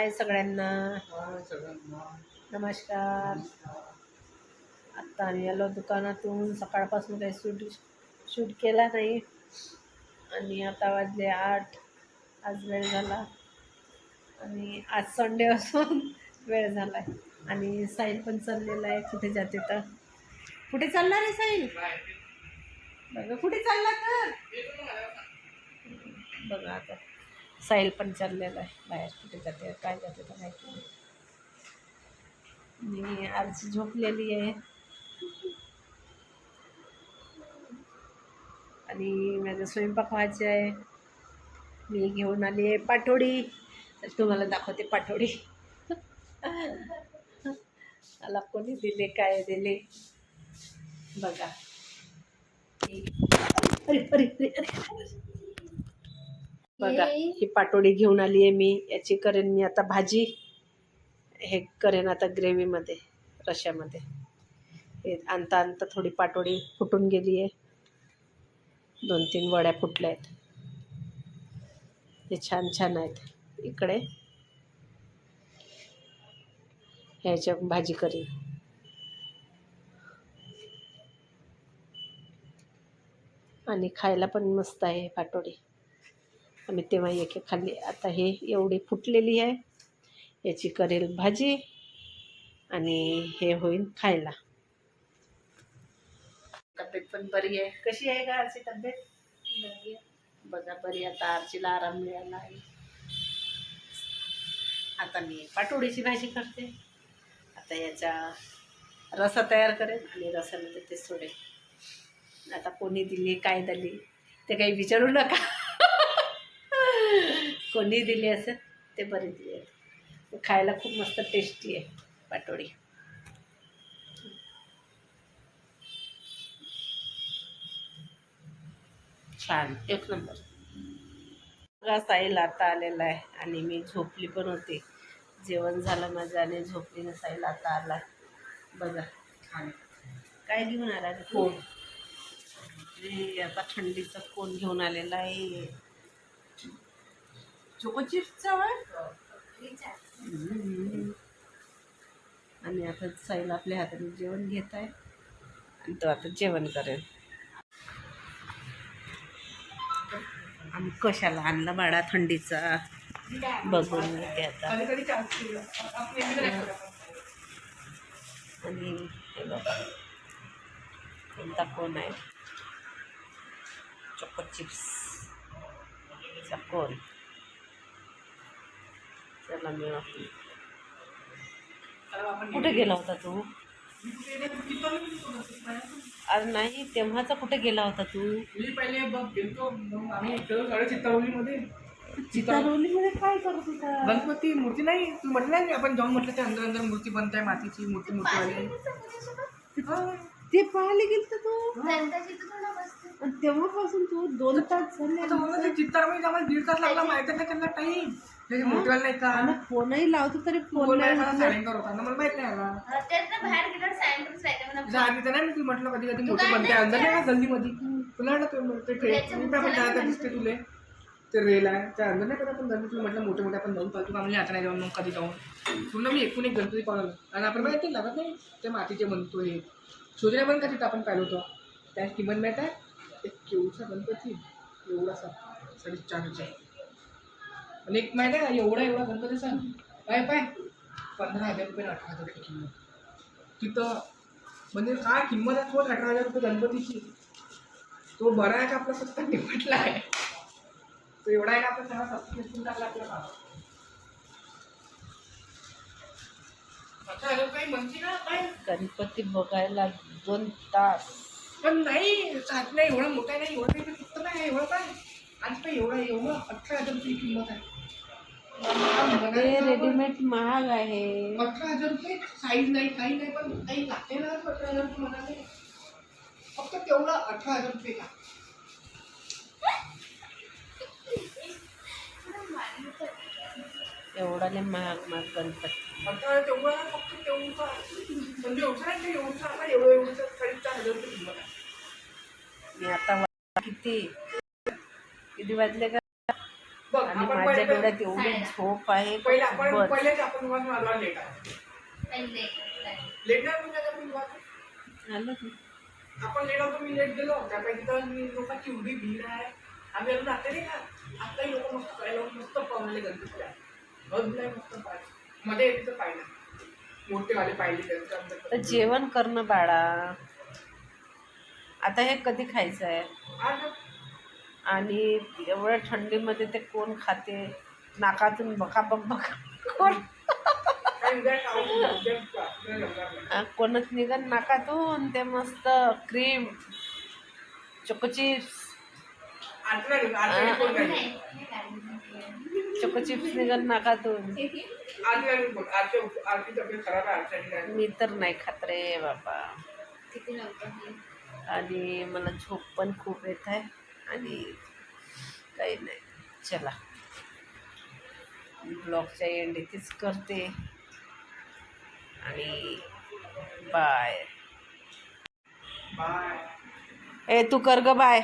हाय सगळ्यांना? नमस्कार. आत्ता आम्ही आलो दुकानातून. सकाळपासून काही शूट शूट केला नाही. आणि आता वाजले आठ. आज वेळ झाला. आणि आज संडे असून वेळ झाला आहे आणि साहिल पण चाललेला आहे कुठे जाते तर. कुठे चालणार आहे साहिल? बघा कुठे चालला तर? बघा आता. साहिल पण चाललेला आहे बाहेर. कुठे जाते काय जाते तर माहिती नाही. मी आज झोपलेली आहे. आणि माझा स्वयंपाक व्हायचा आहे. मी घेऊन आली आहे पाठोडी तर तुम्हाला दाखवते पाठोडी मला कोणी दिले काय दिले? बघा. अरे अरे अरे अरे. बघा ही पाटोडी घेऊन आली आहे मी. याची करेन मी आता भाजी. हे करेन आता ग्रेव्हीमध्ये रश्यामध्ये. हे आणता आणता थोडी पाटोडी फुटून गेली आहे दोन तीन वड्या फुटल्या आहेत हे छान छान आहेत. इकडे. ह्याच्या भाजी करीन आणि खायला पण मस्त आहे पाटोडी आम्ही तेव्हा एक एक खाल्ली. आता हे एवढी फुटलेली आहे. याची करेल भाजी आणि हे होईल खायला. तब्येत पण बरी आहे. कशी आहे का आरची तब्येत. बघा बरी आता आरचीला आराम मिळाला आहे. आता मी पाटोडीची भाजी करते. आता याचा रसा तयार करेन आणि रसामध्ये ते सोडेल आता कोणी दिली काय दिली ते काही विचारू नका. कोणी दिली असेल ते बरी दिली. खायला खूप मस्त टेस्टी आहे पाटोडी. छान एक नंबर. बघा साईल आता आलेला आहे आणि मी झोपली पण होते. जेवण झालं माझं आणि झोपली ना साईल आता आला. बघा काय घेऊन आला कोण आता थंडीचा कोण घेऊन आलेला आहे. चोको चिप्सचा आणि आता साईल आपल्या हाताने जेवण घेत आहे आणि तो आता जेवण करेल आणि कशाला आणला बाळा थंडीचा बघून घेते आता आणि हे बघा कोणता कोण आहे चॉको चिप्स चा कोण कुठे गेला. होता तू? अरे नाही तेव्हाचा कुठे गेला होता तू? मी पहिले बघ गेलतो. आम्ही काय करत होता? गणपती मूर्ती नाही. तू म्हटलं नाही आपण जाऊन म्हटलं ते अंदर अंदर मूर्ती बनताय मातीची मूर्ती मोठीवाली हा. ते पाहायला गेलत तू? तेव्हापासून तू दोन तास झाले चित्तारमध्ये आम्हाला दीड तास लागला माहिती नाही त्यांना टाईम नाही आणि फोनही लावतो तरी फोन नाही नाही उचलत. ना मला माहीत नाही आला बाहेर गेल्यावर सायंकाळी सायंकाळी तुझ्या आधी तर नाही मी तुला म्हटलं कधी कधी मोठी बनते. अंदर नाही का गल्लीमध्ये? तुला वाटलं ते- ते ट्रेन मी पण जायचं दिसते तुले. ते रेल आहे. त्या अंदर नाही का आपण गल्ली तुला म्हटलं मोठे मोठे आपण जाऊन पाहतो. म्हणजे आता नाही जाऊन मग कधी जाऊन. तुला मी एकूण एक गणपती पाहिलं आणि आपण माहिती लागत नाही. ते मातीचे बनतो हे शोधण्या पण का तिथं आपण पाहिलं होतं. त्या किंमत माहीत आहे एक केवढा गणपती एवढासा साडेचार हजार एक माहिती आहे का? एवढा एवढा गणपतीचा काय पाय पंधरा हजार रुपये अठरा हजार रुपये किंमत. तिथं म्हणजे काय किंमत आहे? तोच अठरा हजार रुपये गणपतीची. तो बरा आहे का आपला? सत्ता निवडला आहे. तो एवढा आहे का आपण सगळा निवडून टाकला आपला गणपती बघायला दोन तास. पण नाही सात नाही एवढा मोठा नाही एवढा नाही फक्त नाही एवढा काय? आज काय एवढा एवढं अठरा हजार रुपये किंमत आहे. ते रेडीमेड महाग आहे. अठरा हजार रुपये साईज नाही काही नाही पण काही लागते ना अठरा हजार रुपये म्हणाले फक्त तेवढा अठरा हजार रुपये का एवढाले महाग महाग गणपती. अठरा तेवढा फक्त तेवढा. म्हणजे एवढा नाही एवढा आता एवढं एवढं साडेचार हजार रुपये किंमत आहे मी आता वा- किती? किती वाजले का? आणि आपण माझ्या डोळ्यात एवढी झोप आहे. पहिले आपण लेट म्हणजे होतो मी लेट गेलो. त्यापैकी तर मी लोकांची एवढी भीड आहे. आम्ही अजून आता नाही का आताही लोक मस्त पाहिलं मस्त पाहुणे गणपती आहे. बघलाय मस्त पाहिजे मध्ये येते तर पाहिलं. मोठेवाले पाहिले जेवण करणं बाळा. आता हे कधी खायचं आहे आज आणि एवढ्या थंडीमध्ये ते कोण खाते? नाकातून बका बक कोणच निघन नाकातून ते मस्त क्रीम चोकोचिप्स. चोकोचिप्स निघन नाकातून. मी तर नाही खात रे बाबा. आणि मला झोप पण खूप येत आहे. आणि काही नाही. चला. ब्लॉगच्या एंड इथेच करते. आणि बाय. बाय. ए तू कर ग बाय.